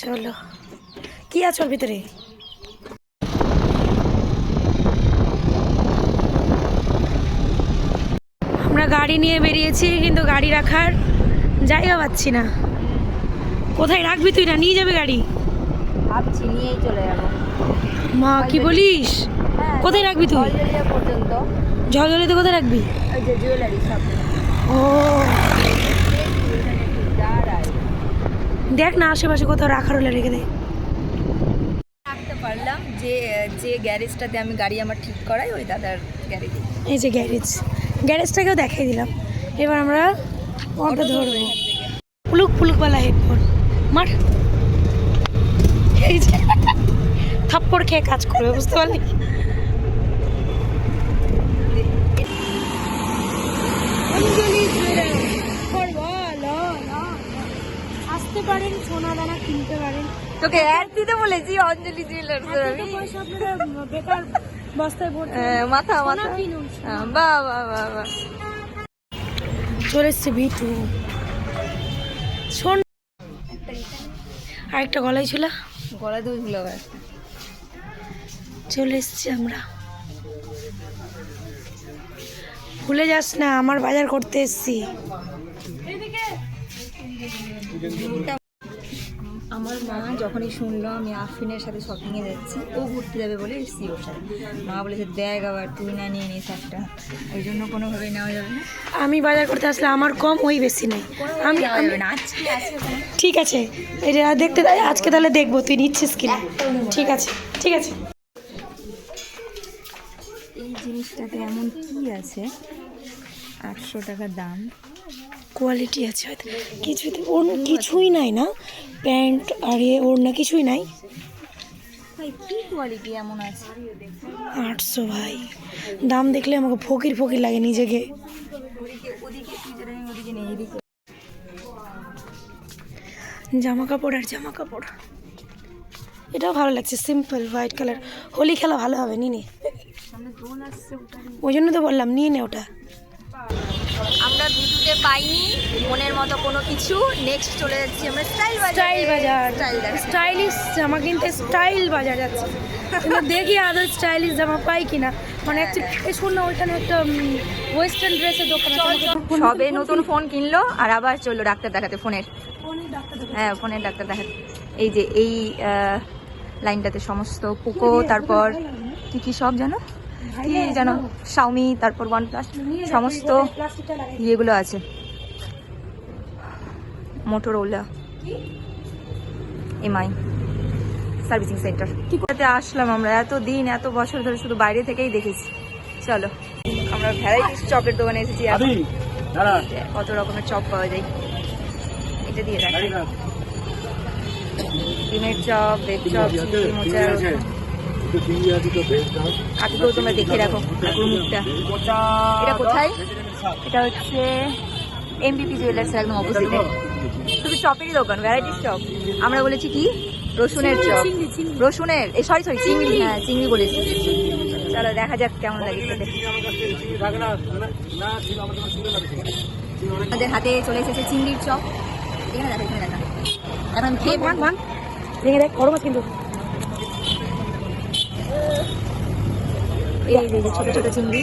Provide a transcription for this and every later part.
চলো। কি আছো ভিতরে? আমরা গাড়ি নিয়ে বেরিয়েছি কিন্তু গাড়ি রাখার জায়গা পাচ্ছি না। কোথায় রাখবি তুই না? নিয়ে যাবে গাড়ি? ভাবছি নিয়েই চলে যাব। মা কি বলিস? হ্যাঁ কোথায় রাখবি তুই? পর্যন্ত। জলজলিতে কোথায় রাখবি? ওই যে জুয়েলারি সব ও দাঁড়াই দেখ না আশেপাশে কোথাও রাখার হলে রেখে দে। রাখতে পারলাম যে যে গ্যারেজটাতে আমি গাড়ি আমার ঠিক করাই ওই দাদার গ্যারেজে। এই যে গ্যারেজ। গ্যারেজটাকেও দেখিয়ে দিলাম। এবার আমরা অটো ধরবো। পুলুক পুলুকওয়ালা হেডফোন মার। এই যে। থাপ্পড় খেয়ে কাজ করবে বুঝতে পারলি? আসতে পারেন সোনা দানা কিনতে পারেন। তোকে অ্যাড দিতে বলেছি অঞ্জলি জুয়েলার্স আমি। বেকার বস্তায় ভর্তি হ্যাঁ, মাথা মাথা। কিনুন। হ্যাঁ, বাহ বাহ বাহ বাহ চলে এসছে ভিটু শোন। আরেকটা গলায় ছিল। গলা দুধগুলো আবার চলে এসছি আমরা। ভুলে যাস না আমার বাজার করতে এসছি। আমার মা যখনই শুনলো আমি আফরিনের সাথে শপিংয়ে যাচ্ছি ও ঘুরতে যাবে বলে এসছি ওর সাথে। মা বলেছে দেখ আবার তুই না নিয়ে নিস একটা। ওই জন্য কোনোভাবেই নেওয়া যাবে না। আমি বাজার করতে আসলে আমার কম ওই বেশি নেই। আমি। ঠিক আছে। এটা দেখতে আজকে তাহলে দেখব তুই নিচ্ছিস কিনা ঠিক আছে ঠিক আছে। এই জিনিসটাতে এমন কি আছে? আটশো টাকা দাম। কোয়ালিটি আছে হয়তো। কিছুতে ওর কিছুই নাই না। প্যান্ট আর এ ওর না কিছুই নাই। কোয়ালিটি এমন আছে? আটশো ভাই। দাম দেখলে আমাকে ফকির ফকির লাগে নিজেকে। জামা কাপড় আর জামা কাপড়। এটাও ভালো লাগছে সিম্পল হোয়াইট কালার হোলি খেলা ভালো হবে নিয়ে নে। সামনে দোল আসছে ওটা ওই জন্য তো বললাম নিয়ে নে ওটা। ভিডিওতে পাইনি মনের মতো কোনো কিছু। নেক্সট চলে যাচ্ছি আমরা স্টাইল বাজার। স্টাইল বাজার। স্টাইলিশ জামা কিনতে স্টাইল বাজার যাচ্ছে। দেখি আদার স্টাইলিশ জামা পাই কিনা। মানে অ্যাকচুয়ালি শোন না ওইখানে একটা ওয়েস্টার্ন ড্রেসের দোকান সবে নতুন ফোন কিনলো আর আবার চলল ডাক্তার দেখাতে ফোনের। হ্যাঁ ফোনের ডাক্তার দেখাতে। এই যে এই লাইনটাতে সমস্ত পোকো তারপর কি কি সব জানো? কি জানো শাওমি তারপর ওয়ান প্লাস সমস্ত ইয়েগুলো আছে। মোটরোলা এমআই সার্ভিসিং সেন্টার কি করতে আসলাম আমরা? এত দিন এত বছর ধরে শুধু বাইরে থেকেই দেখেছি। চলো আমরা ভ্যারাইটিস চপের দোকানে এসেছি কত রকমের চপ পাওয়া যায়। এটা দিয়ে রাখি ডিমের চপ ভেজ চপ চিংড়ি মোচা কাকুকেও তোমরা দেখে রাখো কাকুর মুখটা। এটা কোথায়? এটা হচ্ছে এমবিপি জুয়েলার্সের একদম অপোজিটে শুধু চপেরই দোকান ভ্যারাইটিস চপ আমরা বলেছি কি? রসুনের চপ। রসুনের? এই সরি সরি চিংড়ি। হ্যাঁ চিংড়ি বলেছি। চলো দেখা যাক কেমন লাগে আমাদের হাতে চলে এসেছে চিংড়ির চপ। এখানে দেখা এখানে দেখা। এখন খেয়ে ভাগ ভাগ ভেঙে দেখ গরম কিন্তু। এই যে ছোট ছোট চিংড়ি।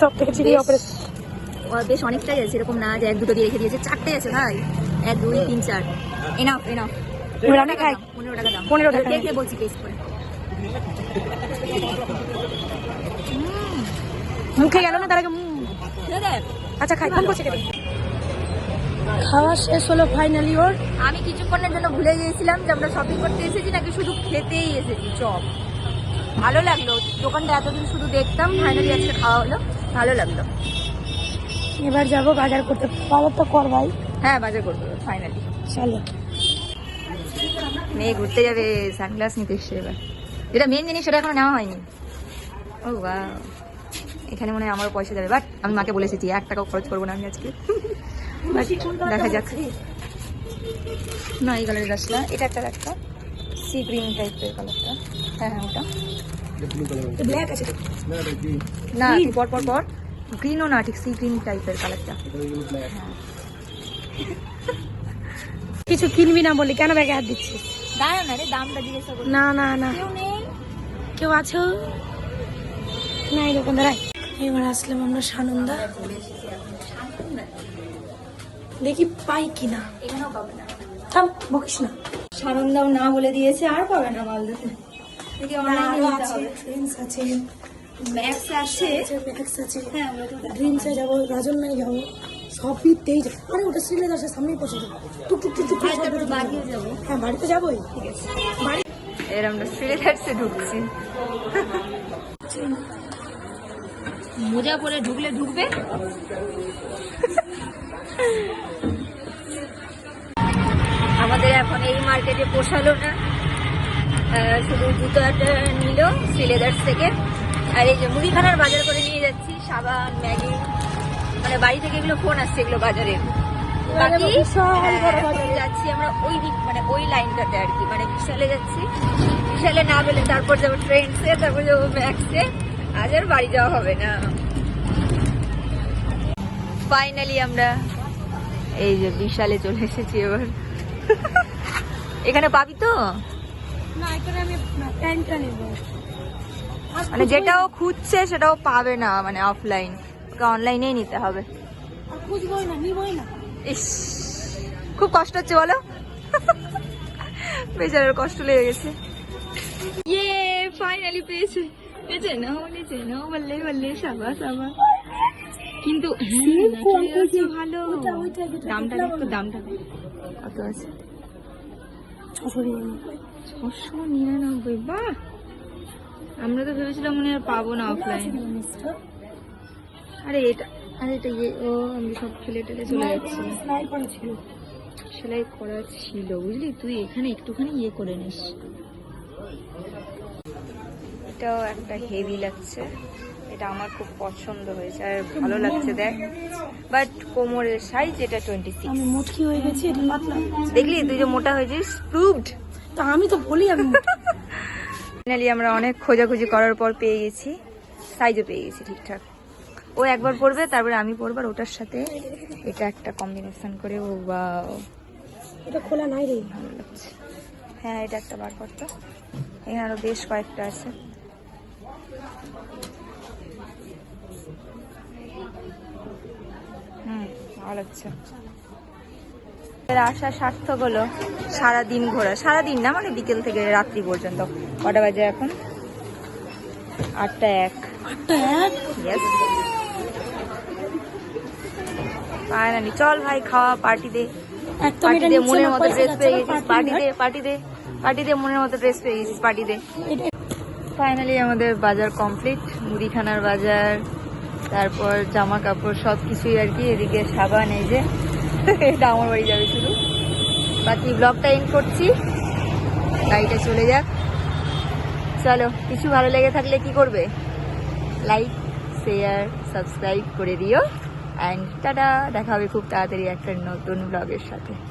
সব থেকে চিনি বেশ- অপারেশন বেশ অনেকটাই আছে এরকম না যে এক দুটো দিয়ে রেখে দিয়েছে। চারটে আছে ভাই। এক দুই তিন চার। এনাফ এনাফ পনেরো টাকা দাম পনেরো টাকা। দেখে বলছি টেস্ট করে? মুখে গেল না তার আগে। আচ্ছা খাই ফোন করছে খাওয়া শেষ হলো ফাইনালি ওর। আমি কিছুক্ষণের জন্য ভুলে গিয়েছিলাম যে আমরা শপিং করতে এসেছি নাকি শুধু খেতেই এসেছি চপ। ভালো লাগল। দোকানটা এতদিন শুধু দেখতাম ফাইনালি আজকে খাওয়া হলো। ভালো লাগল। এবার যাব বাজার করতে। বাজার তো কর ভাই। হ্যাঁ বাজার করব ফাইনালি চলো। মেয়ে ঘুরতে যাবে সানগ্লাস নিতে এসছে এবার। যেটা মেন জিনিস সেটা এখনও নেওয়া হয়নি। ও বা এখানে মনে হয় আমারও পয়সা যাবে। বাট আমি মাকে বলে এসেছি এক টাকাও খরচ করব না আমি আজকে। দেখা যাক। না এই কালারের আসলা এটা একটা একটা সি গ্রিন টাইপের কালারটা হ্যাঁ হ্যাঁ ওটা। ব্ল্যাক আছে না পর পর পর। গ্রিনও না ঠিক সি গ্রিন টাইপের কালারটা কিছু কিনবি না বলি কেন ব্যাগে হাত দিচ্ছিস? দাঁড়া না রে দামটা জিজ্ঞাসা করি না না না। কেউ আছো? না দোকানদার আয়। এবার আসলাম আমরা সানন্দা। দেখি পাই কিনা। না। থাম বকিস না। সানন্দাও না বলে দিয়েছে আর পাবে না মালদাতে অনলাইনে আছে। ফ্রেন্ডস আছে। ম্যাক্স আছে। ম্যাক্স আছে। হ্যাঁ আমরা তো ড্রিমসে যাব রাজন্যায় যাব। আরে ওটা সামনেই যাব। টুক টুক টুক টুক তারপর বাড়িও যাব। হ্যাঁ বাড়িতে যাবোই। ঠিক আছে। বাড়ি এর আমরা শ্রীলেদার্সে ঢুকছি। মোজা পরে ঢুকলে ঢুকবে? আমাদের এখন এই মার্কেটে পোষালো না। শুধু জুতো একটা নিল সিলেদার্স থেকে। আর এই যে মুদিখানার বাজার করে নিয়ে যাচ্ছি সাবান ম্যাগি মানে বাড়ি থেকে এগুলো ফোন আসছে এগুলো বাজারে। বাকি বাজারে। যাচ্ছি আমরা ওই দিক মানে ওই লাইনটাতে আর কি মানে বিশালে যাচ্ছি। বিশালে না পেলে তারপর যাব ট্রেন্ডসে তারপর যাব ম্যাক্সে। আজ আর বাড়ি যাওয়া হবে না। ফাইনালি আমরা এই যে বিশালে চলে এসেছি এবার। এখানে পাবি তো? মানে যেটাও খুঁজছে সেটাও পাবে না মানে অফলাইন ওকে অনলাইনেই নিতে হবে। না ইস খুব কষ্ট হচ্ছে বলো? বেচারার কষ্ট লেগে গেছে। ইয়ে ফাইনালি পেয়েছে। পেয়েছে? না বলেছে না বললে বললে সাবা সাবা কিন্তু হ্যাঁ, ভালো। দামটা আমি। দামটা কত আছে? ছশো নিরানব্বই। ছশো নিরানব্বই বাহ! আমরা তো ভেবেছিলাম মনে হয় পাবো না অফলাইন আরে এটা আরে এটা ইয়ে ও আমি সব ফেলে টেলে চলে যাচ্ছি। সেলাই করা ছিল বুঝলি? তুই এখানে একটুখানি ইয়ে করে নিস। এটাও একটা হেভি লাগছে। এটা আমার খুব পছন্দ হয়েছে আর ভালো লাগছে দেখ। বাট কোমরের সাইজ এটা টোয়েন্টি সিক্স আমি মুটকি হয়ে গেছি এটা পাতলা। দেখলি তুই যে মোটা হয়েছিস প্রুভড তো আমি তো বলি আমি ফাইনালি আমরা অনেক খোঁজাখুঁজি করার পর পেয়ে গেছি সাইজও পেয়ে গেছি ঠিকঠাক। ও একবার পরবে তারপরে আমি পরবার ওটার সাথে এটা একটা কম্বিনেশন করে ও বা এটা খোলা নাই রে। ভালো লাগছে। হ্যাঁ এটা একটা বার করতো এখানে আরও বেশ কয়েকটা আছে। হুম ভালো লাগছে। এর আশা সার্থক হলো সারাদিন ঘোরা। সারাদিন না মানে বিকেল থেকে রাত্রি পর্যন্ত। কটা বাজে এখন? আটটা এক। আটটা এক? ফাইনালি চল ভাই খাওয়া পার্টি দে। পার্টি দে মনের মতো ড্রেস পেয়ে গেছিস। পার্টি দে পার্টি দে। পার্টি দে মনের মতো ড্রেস পেয়ে গেছিস পার্টি দে। ফাইনালি আমাদের বাজার কমপ্লিট মুদিখানার বাজার, তারপর জামা কাপড় সব কিছুই আর কি, এদিকে সাবান, এই যে, এটা আমার বাড়ি যাবে শুধু। বাকি ব্লগটা এন্ড করছি। গাড়িটা চলে যাক। চলো, কিছু ভালো লেগে থাকলে কি করবে? লাইক শেয়ার সাবস্ক্রাইব করে দিও। অ্যান্ড টাটা, দেখা হবে খুব তাড়াতাড়ি একটা নতুন ব্লগের সাথে।